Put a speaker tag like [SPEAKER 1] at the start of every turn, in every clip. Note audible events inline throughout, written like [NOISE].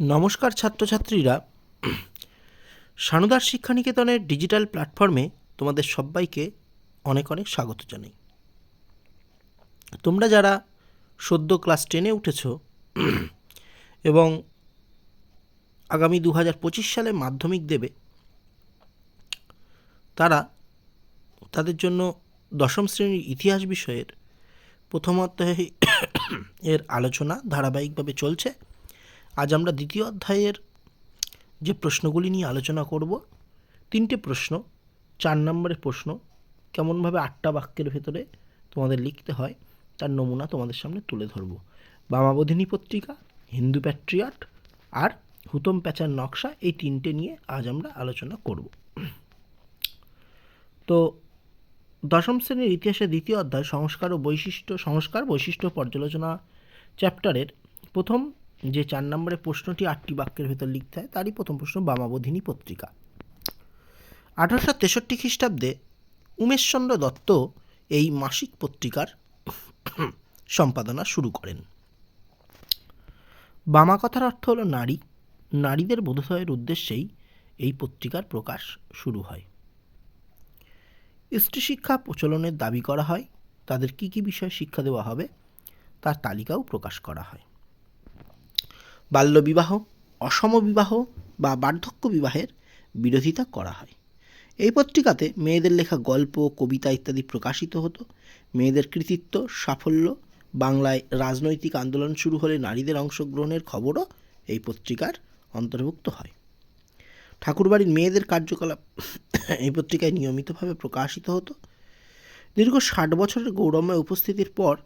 [SPEAKER 1] নমস্কার ছাত্রছাত্রীরা। সানুদার শিক্ষানিকেতনের ডিজিটাল প্ল্যাটফর্মে তোমাদের সবাইকে অনেক অনেক স্বাগত জানাই। তোমরা যারা সদ্য ক্লাস টেনে উঠেছ এবং আগামী দু হাজার পঁচিশ সালে মাধ্যমিক দেবে, তারা তাদের জন্য দশম শ্রেণির ইতিহাস বিষয়ের প্রথম এর আলোচনা ধারাবাহিকভাবে চলছে। আজ আমরা দ্বিতীয় অধ্যায়ের যে প্রশ্নগুলি নিয়ে আলোচনা করব, তিনটে প্রশ্ন, চার নম্বরের প্রশ্ন, কেমনভাবে আটটা বাক্যের ভেতরে তোমাদের লিখতে হয়, তার নমুনা তোমাদের সামনে তুলে ধরব। বামাবোধিনী পত্রিকা, হিন্দু প্যাট্রিয়াট আর হুতম প্যাচার নকশা, এই তিনটে নিয়ে আজ আমরা আলোচনা করব। তো দশম শ্রেণির ইতিহাসের দ্বিতীয় অধ্যায় সংস্কার ও বৈশিষ্ট্য, সংস্কার বৈশিষ্ট্য পর্যালোচনা চ্যাপ্টারের প্রথম যে চার নম্বরের প্রশ্নটি আটটি বাক্যের ভেতর লিখতে হয়, তারই প্রথম প্রশ্ন বামাবোধিনী পত্রিকা। আঠারোশো তেষট্টি খ্রিস্টাব্দে উমেশচন্দ্র দত্ত এই মাসিক পত্রিকার সম্পাদনা শুরু করেন। বামা কথার অর্থ হলো নারী। নারীদের বোধোদয়ের উদ্দেশ্যেই এই পত্রিকার প্রকাশ শুরু হয়। স্ত্রী শিক্ষা প্রচলনের দাবি করা হয়। তাদের কি কি বিষয়ে শিক্ষা দেওয়া হবে, তার তালিকাও প্রকাশ করা হয়। বাল্যবিবাহ, অসমবিবাহ বা বার্ধক্য বিবাহের বিরোধিতা করা হয়। এই পত্রিকাতে মেয়েদের লেখা গল্প, কবিতা ইত্যাদি প্রকাশিত হতো। মেয়েদের কৃতিত্ব, সাফল্য, বাংলায় রাজনৈতিক আন্দোলন শুরু হলে নারীদের অংশগ্রহণের খবরও এই পত্রিকার অন্তর্ভুক্ত হয়। ঠাকুরবাড়ির মেয়েদের কার্যকলাপ এই পত্রিকায় নিয়মিতভাবে প্রকাশিত হতো। দীর্ঘ ষাট বছরের গৌরবময় উপস্থিতির পর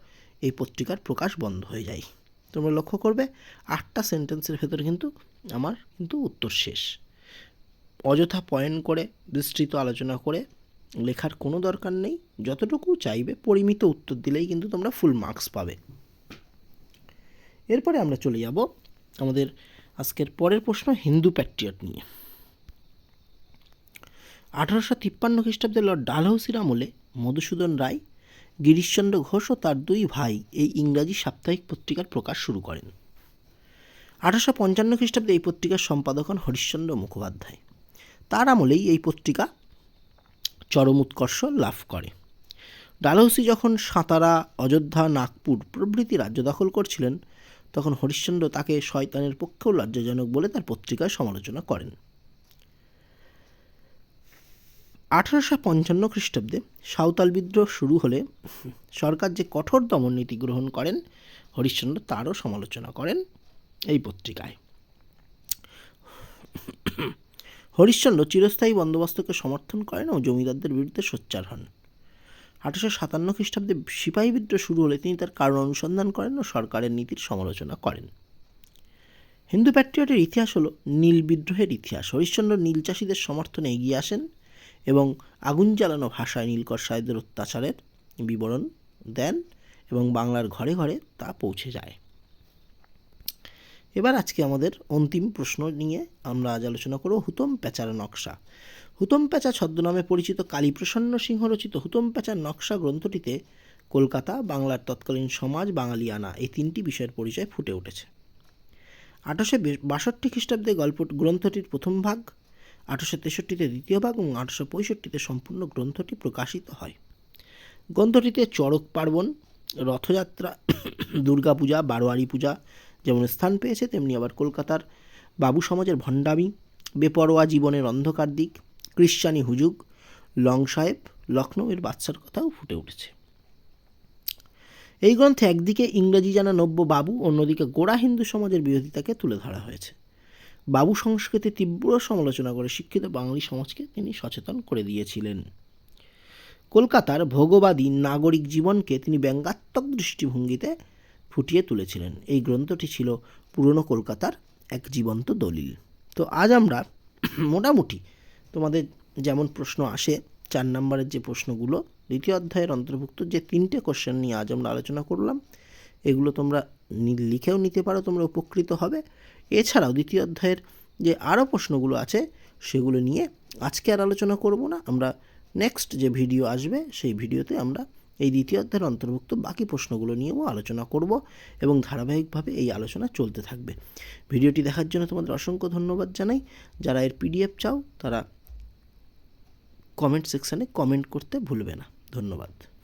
[SPEAKER 1] এই পত্রিকার প্রকাশ বন্ধ হয়ে যায়। তোমরা লক্ষ্য করবে, আটটা সেন্টেন্সের ভেতরে কিন্তু আমার কিন্তু উত্তর শেষ। অযথা পয়েন্ট করে, বিস্তৃত আলোচনা করে, লেখার কোনো দরকার নেই। যতটুকু চাইবে, পরিমিত উত্তর দিলেই কিন্তু তোমরা ফুল মার্কস পাবে। এরপরে আমরা চলে যাব আমাদের আজকের পরের প্রশ্ন, হিন্দু প্যাট্রিয়ট নিয়ে। আঠারোশো তিপ্পান্ন খ্রিস্টাব্দে লর্ড ডালহৌসির আমলে মধুসূদন রায় গিরিশচন্দ্র ঘোষ ও তার দুই ভাই এই ইংরাজি সাপ্তাহিক পত্রিকার প্রকাশ শুরু করেন। আঠারোশো পঞ্চান্ন খ্রিস্টাব্দে এই পত্রিকার সম্পাদক হন হরিশ্চন্দ্র মুখোপাধ্যায়। তার আমলেই এই পত্রিকা চরম উৎকর্ষ লাভ করে। ডালহৌসি যখন সাঁতারা, অযোধ্যা, নাগপুর প্রভৃতি রাজ্য দখল করছিলেন, তখন হরিশ্চন্দ্র তাকে শয়তানের পক্ষেও লজ্জাজনক বলে তার পত্রিকায় সমালোচনা করেন। আঠারোশো পঞ্চান্ন খ্রিস্টাব্দে সাঁওতাল বিদ্রোহ শুরু হলে সরকার যে কঠোর দমন নীতি গ্রহণ করেন, হরিশ্চন্দ্র তারও সমালোচনা করেন এই পত্রিকায়। হরিশ্চন্দ্র চিরস্থায়ী বন্দোবস্তকে সমর্থন করেন ও জমিদারদের বিরুদ্ধে সোচ্চার হন। আঠারোশো সাতান্ন খ্রিস্টাব্দে সিপাহী বিদ্রোহ শুরু হলে তিনি তার কারণ অনুসন্ধান করেন ও সরকারের নীতির সমালোচনা করেন। হিন্দু প্যাট্রিয়টের ইতিহাস হলো নীল বিদ্রোহের ইতিহাস। হরিশ্চন্দ্র নীল চাষীদের সমর্থনে এগিয়ে আসেন। এবং আগুন জ্বালানো ভাষায় নীলকর সাহেবদের অত্যাচারের বিবরণ দেন এবং বাংলার ঘরে ঘরে তা পৌঁছে যায়। এবার আজকে আমাদের অন্তিম প্রশ্ন নিয়ে আমরা আজ আলোচনা করব হুতম প্যাচার নকশা। হুতম প্যাচা ছদ্মনামে পরিচিত কালীপ্রসন্ন সিংহ রচিত হুতম প্যাচার নকশা গ্রন্থটিতে কলকাতা, বাংলার তৎকালীন সমাজ, বাঙালিয়ানা এই তিনটি বিষয়ের পরিচয় ফুটে উঠেছে। আঠারোশো বাষট্টি খ্রিস্টাব্দে গল্প, গ্রন্থটির প্রথম ভাগ আঠারোশো তেষট্টিতে দ্বিতীয় ভাগ এবং আঠারোশো পঁয়ষট্টিতে সম্পূর্ণ গ্রন্থটি প্রকাশিত হয়। গ্রন্থটিতে চড়ক পার্বণ, রথযাত্রা, [COUGHS] দুর্গাপূজা বারোয়ারি পূজা যেমন স্থান পেয়েছে, তেমনি আবার কলকাতার বাবু সমাজের ভণ্ডামি, বেপরোয়া জীবনের অন্ধকার দিক ক্রিশ্চানি হুজুগ লং সাহেব লখনৌয়ের বাচ্চার কথাও ফুটে উঠেছে। এই গ্রন্থে একদিকে ইংরেজি জানা নব্য বাবু, অন্যদিকে গোড়া হিন্দু সমাজের বিরোধিতাকে তুলে ধরা হয়েছে। বাবু সংস্কৃতি তীব্র সমালোচনা করে শিক্ষিত বাঙালি সমাজকে তিনি সচেতন করে দিয়েছিলেন। কলকাতার ভোগবাদী নাগরিক জীবনকে তিনি ব্যঙ্গাত্মক দৃষ্টিভঙ্গিতে ফুটিয়ে তুলেছিলেন। এই গ্রন্থটি ছিল পুরনো কলকাতার এক জীবন্ত দলিল। তো আজ আমরা মোটামুটি তোমাদের যেমন প্রশ্ন আসে, চার নম্বরের যে প্রশ্নগুলো, দ্বিতীয় অধ্যায়ের অন্তর্ভুক্ত যে তিনটে কোশ্চেন নিয়ে আজ আমরা আলোচনা করলাম এগুলো তোমরা লিখেও নিতে পারো, তোমরা উপকৃত হবে। এছাড়াও দ্বিতীয় অধ্যায়ের যে আরও প্রশ্নগুলো আছে, সেগুলো নিয়ে আজকে আর আলোচনা করব না। আমরা নেক্সট যে ভিডিও আসবে, সেই ভিডিওতে আমরা এই দ্বিতীয় অধ্যায়ের অন্তর্ভুক্ত বাকি প্রশ্নগুলো নিয়েও আলোচনা করব এবং ধারাবাহিকভাবে এই আলোচনা চলতে থাকবে। ভিডিওটি দেখার জন্য তোমাদের অসংখ্য ধন্যবাদ জানাই। যারা এর পিডিএফ চাও, তারা কমেন্ট সেকশানে কমেন্ট করতে ভুলবে না। ধন্যবাদ।